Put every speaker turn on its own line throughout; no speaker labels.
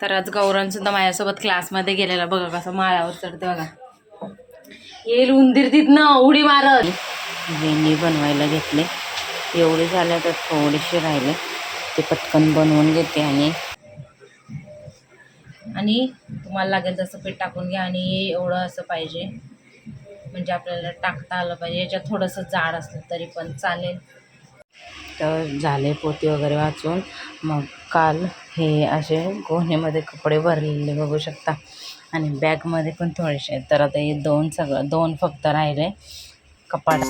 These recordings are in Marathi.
तर आज गौरव सुद्धा माझ्यासोबत क्लासमध्ये गेलेला. बघा कसं माळ्यावर चढते बघा. येईल उंदीर तिथनं उडी मारत. वेणी बनवायला घेतले. एवढे झाले तर थोडेसे राहिले. ते पटकन बनवून घेते आणि आणि तुम्हाला लागेल तसं पीठ टाकून घ्या आणि एवढं असं पाहिजे. म्हणजे आपल्याला टाकता आलं पाहिजे. याच्यात थोडंसं जाड असलं तरी पण चालेल. तर झाले पोती वगैरे वाचून. मग काल हे असे गोण्यामध्ये कपडे भरलेले बघू शकता. आणि बॅगमध्ये पण थोडेसे आहेत. तर आता हे दोन सगळं दोन फक्त राहिले कपाट.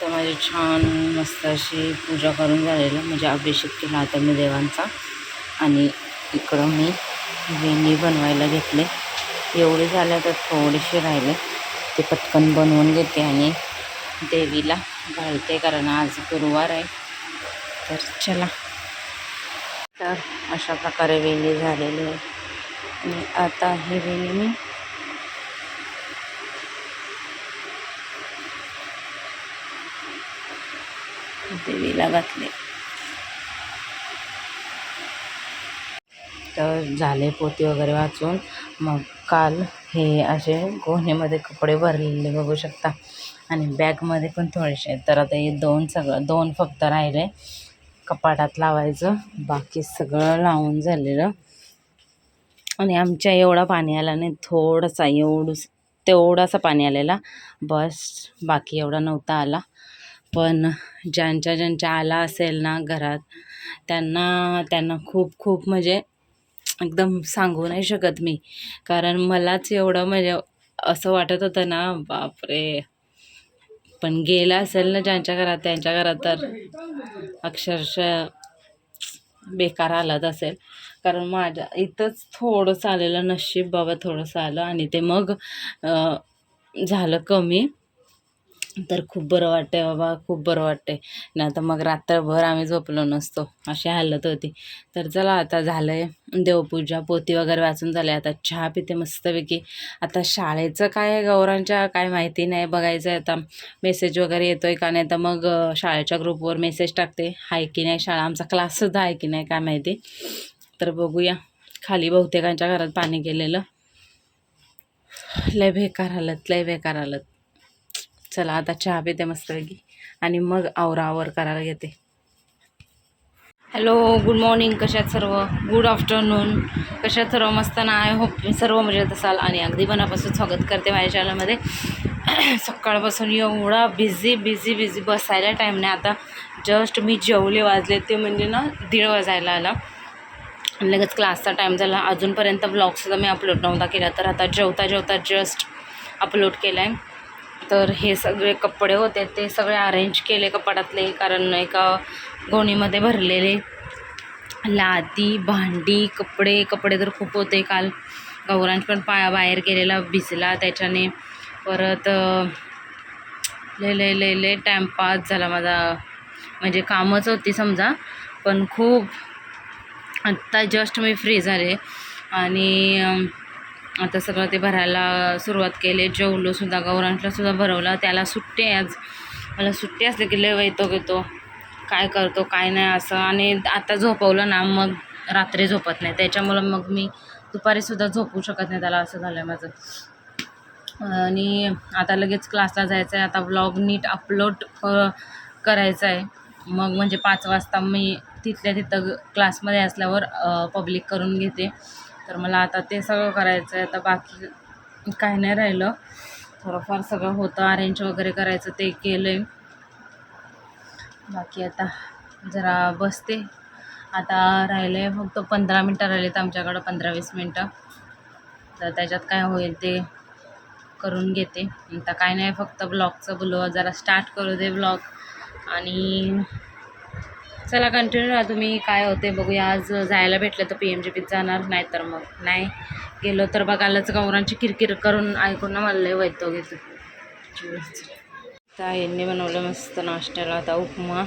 तर माझी छान मस्त अशी पूजा करून झालेलं. म्हणजे अभिषेक केला आता मी देवांचा. आणि इकडं मी वेणी बनवायला घेतले. एवढे झाले तर थोडेसे राहिले. ते पटकन बनवून घेते आणि देवीला घालते कारण आज गुरुवार आहे. तर चला. तर अशा प्रकारे वेणी झालेली आहे. आणि आता ही वेणी मी देवीला घातले. तर झाले पोती वगैरे वाचून. मग काल हे असे गोहणीमध्ये कपडे भरलेले बघू शकता. आणि बॅगमध्ये पण थोडेसे तर आता हे दोन सगळं दोन फक्त राहिले. कपाटात लावायचं. बाकी सगळं लावून झालेलं. आणि आमच्या एवढा पाणी आला नाही थोडासा एवढूस तेवढासा पाणी आलेला. बस बाकी एवढा नव्हता आला. पण ज्यांच्या ज्यांच्या आला असेल ना घरात त्यांना त्यांना खूप खूप म्हणजे एकदम सांगू नाही शकत मी. कारण मलाच एवढं म्हणजे असं वाटत होतं ना बापरे. पण गेला असेल ना ज्यांच्या घरात त्यांच्या घरात तर अक्षरशः बेकार हालत असेल. कारण माझ्या इथंच थोडंसं आलेलं नशीब बाबा थोडंसं आलं आणि ते मग झालं कमी. तर खूप बरं वाटतंय बाबा खूप बरं वाटतंय. नाही तर मग रात्रभर आम्ही झोपलो नसतो अशी हालत होती. तर चला आता झालं आहे देवपूजा पोती वगैरे वाचून झाले. आता चहा पिते मस्तपैकी. आता शाळेचं काय आहे गौरांच्या काय माहिती नाही बघायचं आहे आता. मेसेज वगैरे येतो आहे का नाही तर मग शाळेच्या ग्रुपवर मेसेज टाकते. आहे की नाही शाळा? आमचा क्लाससुद्धा आहे की नाही काय माहिती. तर बघूया. खाली बहुतेकांच्या घरात पाणी गेलेलं. लय बेकार हालत लय बेकार हालत. चला आता चहा पिते मस्तपैकी आणि मग आवरावर करायला घेते हॅलो गुड मॉर्निंग कशात सर्व? गुड आफ्टरनून कशात सर्व मस्त ना? आय होप सर्व मजेत असाल आणि अगदी मनापासून स्वागत करते माझ्या चॅनलमध्ये सकाळपासून एवढा बिझी बिझी बिझी बसायला टाईम नाही. आता जस्ट मी जेवले वाजले ते म्हणजे ना दीड वाजायला आला. आणि लगेच क्लासचा टाईम झाला. अजूनपर्यंत ब्लॉगसुद्धा मी अपलोड नव्हता केला. तर आता जेवता जेवता जस्ट अपलोड केला आहे तर हे सगळे कपडे होते ते सगळे अरेंज केले कपाटातले कारण एका गोणीमध्ये भरलेले. लादी भांडी कपडे कपडे तर खूप होते काल. गौरांश पण पाया बाहेर गेलेला भिजला. त्याच्याने परत अं, लय लय लय लय टाईमपास झाला माझा. म्हणजे कामच होती समजा पण खूप आत्ता जस्ट मी फ्री झाले. आणि आता सगळं ते भरायला सुरुवात केली. जेवलो सुद्धा गौरांशला सुद्धा भरवलं. त्याला सुट्टी आहे आज. मला सुट्टी असते की लय वैतो घेतो काय करतो काय नाही असं. आणि आता झोपवलं ना मग रात्री झोपत नाही. त्याच्यामुळं मग मी दुपारीसुद्धा झोपू शकत नाही. त्याला असं झालं आहे माझं. आणि आता लगेच क्लासला जायचं आहे आता व्लॉग नीट अपलोड करायचं आहे मग म्हणजे पाच वाजता मी तिथल्या तिथं क्लासमध्ये असल्यावर पब्लिक करून घेते. तर मला आता ते सगळं करायचं आहे आता बाकी काही नाही राहिलं. थोडंफार सगळं होतं. अरेंज वगैरे करायचं ते केलं आहे बाकी आता जरा बसते. आता राहिले आहे फक्त पंधरा मिनटं राहिले तर आमच्याकडं पंधरा वीस मिनटं. तर त्याच्यात काय होईल ते करून घेते. आता काय नाही फक्त ब्लॉगचं बोलू. जरा स्टार्ट करू दे ब्लॉग आणि चला कंटिन्यू राहा तुम्ही. काय होते बघूया. आज जायला भेटलं तर पी एम जी पीत जाणार नाही तर मग नाही. गेलो तर बघायलाच गौरांची किरकिर करून ऐकून ना मला लय वैतो घेतो त्या यांनी बनवलं मस्त नाश्त्याला आता उपमा.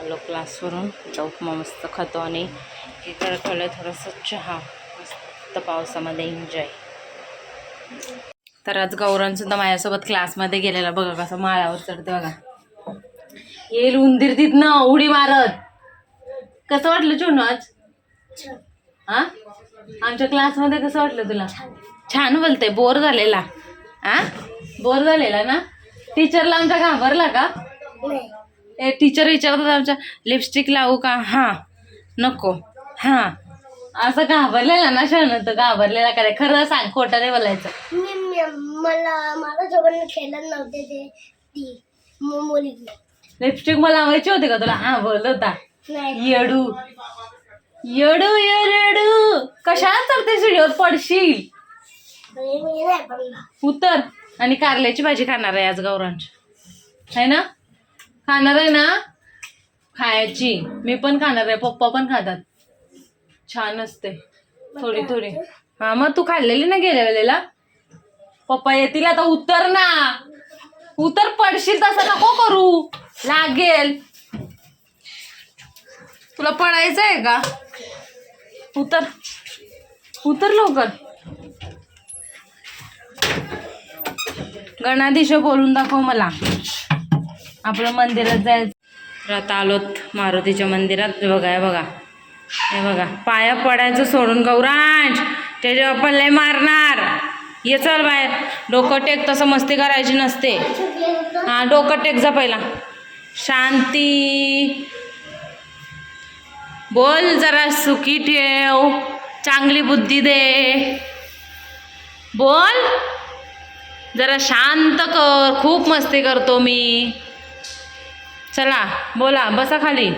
आलो क्लासवरून. आता उपमा मस्त खातो आणि तर ठेवलं थोडंसं चहा. मस्त पावसामध्ये एन्जॉय तर आज गौरांसुद्धा माझ्यासोबत क्लासमध्ये गेलेला. बघा कसं माळ्यावर चढते बघा. येईल उंदीर तिथनं उडी मारत. कसं वाटलं चुनू आज? हा? आमच्या क्लासमध्ये कसं वाटलं तुला? छान. बोलते बोर झालेला. हा बोर झालेला ना? टीचरला आमच्या घाबरला का? ए टीचर विचारतात आमच्या लिपस्टिक लावू का? हा. नको. हा. असं घाबरलेला ना क्षण तर घाबरलेला काय खरं सांग खोटं नाही बोलायचं.
मला मला सोबत खेळत नव्हते ते ती मु- मुलगी.
लिपस्टिक मला लावायची होती का तुला? हा बोल होता.
नाही.
येडू. येडू येडू कशाला चढते शिडीवर पडशील. उतर. आणि कारल्याची भाजी खाणार आहे आज गौरांची आहे ना? खाणार आहे ना? खायची. मी पण खाणार आहे. पप्पा पण खातात. छान असते. थोडी थोडी. हा मग तू खाल्लेली ना गेल्या वेळेला? पप्पा येतील आता. उतर ना. उतर पडशील तसं नको करू. लागेल. तुला पडायचं आहे का? उतर. उतर लवकर. गणाधीश बोलून दाखव मला. आपलं मंदिरात जायचं. तर आता आलोत मारुतीच्या मंदिरात. बघा हे बघा. हे बघा. पाया पडायचं सोडून गौरांश त्याच्या आपण लय मारणार. ये चल बाहेर. डोकं टेक तसं मस्ती करायची नसते. हा डोकं टेक जा पहिला. शांती. बोल जरा सुखी ठेव चांगली बुद्धी दे. बोल. जरा शांत कर खूप मस्ती करतो मी. चला बोला बसा खाली.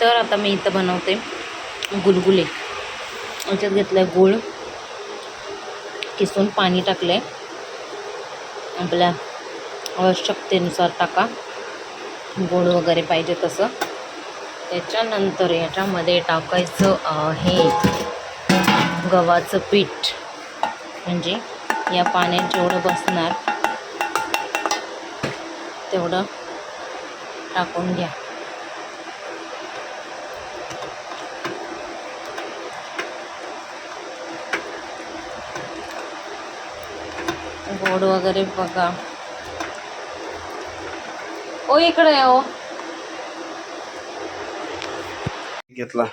तर आता मी इथं बनवते गुलगुले. याच्यात घेतलं आहे गुळ किसून पाणी टाकलं आहे आपल्या आवश्यकतेनुसार टाका. गोड वगैरे पाहिजे तसं. त्याच्यानंतर याच्यामध्ये टाकायचं आहे गव्हाचं पीठ. म्हणजे या पाण्यात जेवढं बसणार तेवढं टाकून घ्या. गोड वगैरे बघा. ओ इकडे ओ.
घेतला.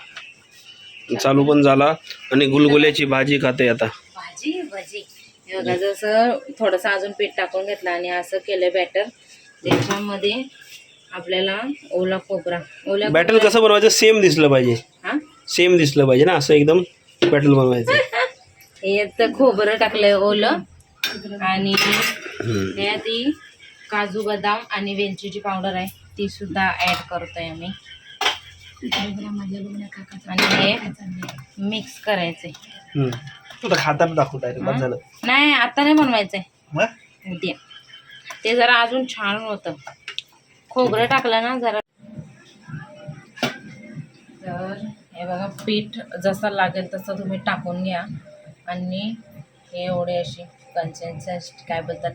चालू पण झाला आणि गुलगुल्याची भाजी खाते आता.
भाजी भाजी. हे बघा जसं थोडंसं अजून पीठ टाकून घेतलं आणि असं केलं बॅटर त्याच्यामध्ये आपल्याला ओला खोबरा. ओला
बॅटल कसं बनवायचं? सेम दिसलं पाहिजे.
हा?
सेम दिसलं पाहिजे ना असं एकदम बॅटल बनवायचं.
यात खोबरं टाकलंय ओलं. आणि. त्यात काजू बदाम आणि वेलचीची पावडर आहे ती सुद्धा ऍड करतोय आम्ही. आणि हे मिक्स
खाताना दाखव बस झालं
नाही आता नाही बनवायचंय.
मग?
उद्या. ते जरा अजून छान होतं. खोबरं टाकलं ना जरा. तर हे बघा पीठ जसं लागेल तसं तुम्ही टाकून घ्या. आणि हे एवढे अशी कन्सिस्टन्सी काय बोलतात?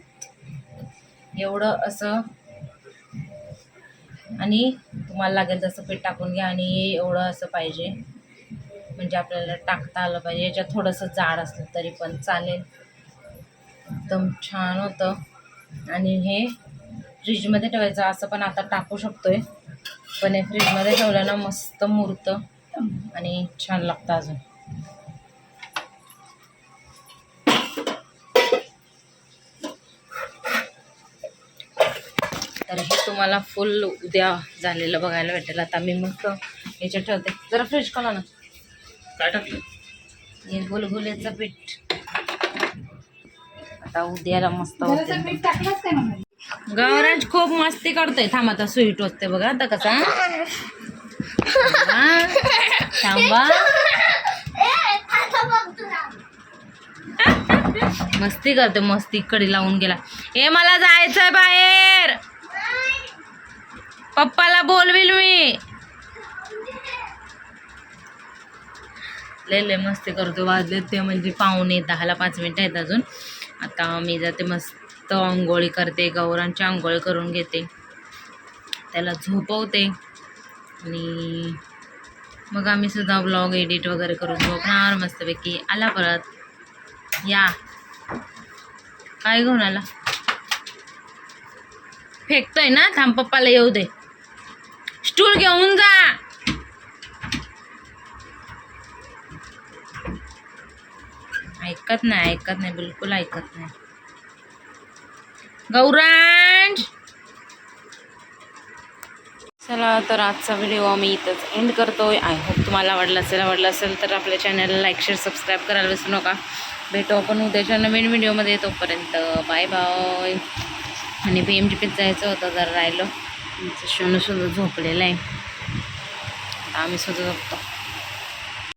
एवढं असं आणि तुम्हाला लागेल तसं पीठ टाकून घ्या आणि हे एवढं असं पाहिजे. म्हणजे आपल्याला टाकता आलं पाहिजे. याच्यात थोडंसं जाड असलं तरी पण चालेल. एकदम छान होतं. आणि हे फ्रीजमध्ये ठेवायचं असं पण आता टाकू शकतोय. पण हे फ्रीजमध्ये ठेवलं ना मस्त मुरतं आणि छान लागतं अजून. तर हे तुम्हाला फुल उद्या झालेलं बघायला भेटेल. आता मी मस्त याच्यात ठेवते. जरा फ्रीज करा ना.
काय टाकलं?
हे गुलगुलेचं पीठ. आता उद्याला मस्त होते. गौराज खूप मस्ती करतोय. थांब आता स्वीट होते बघा. आता कसा हा. थांबा. मस्ती करते मस्ती कडी लावून गेला. हे मला जायचंय बाहेर. पप्पाला बोलविल मी. लय लय मस्ती करतो वाजले ते म्हणजे पाहुणे दहाला पाच मिनटं आहेत अजून. आता मी जाते मस्त आंघोळी करते गौरांची आंघोळी करून घेते. त्याला झोपवते. आणि मग आम्ही सुद्धा ब्लॉग एडिट वगैरे करून झोपणार मस्तपैकी. आला परत. या. काय घेऊन आला? फेकतोय ना? थांब पप्पाला येऊ दे. स्टूल घेऊन जा. ऐकत नाही ऐकत नाही बिलकुल ऐकत नाही. गौरांज! चला तर आजचा व्हिडिओ आम्ही इथंच एंड करतोय. आय होप तुम्हाला आवडला असेल आवडला असेल तर आपल्या चॅनलला लाईक शेअर सबस्क्राईब करायला विसरू नका. भेटू आपण उद्याच्या नवीन व्हिडिओमध्ये येतोपर्यंत बाय बाय आणि पी एम जी पीत जायचं होतं जर राहिलं. आमचं शनू सुद्धा झोपलेलं आहे. आम्ही सुद्धा झोपतो.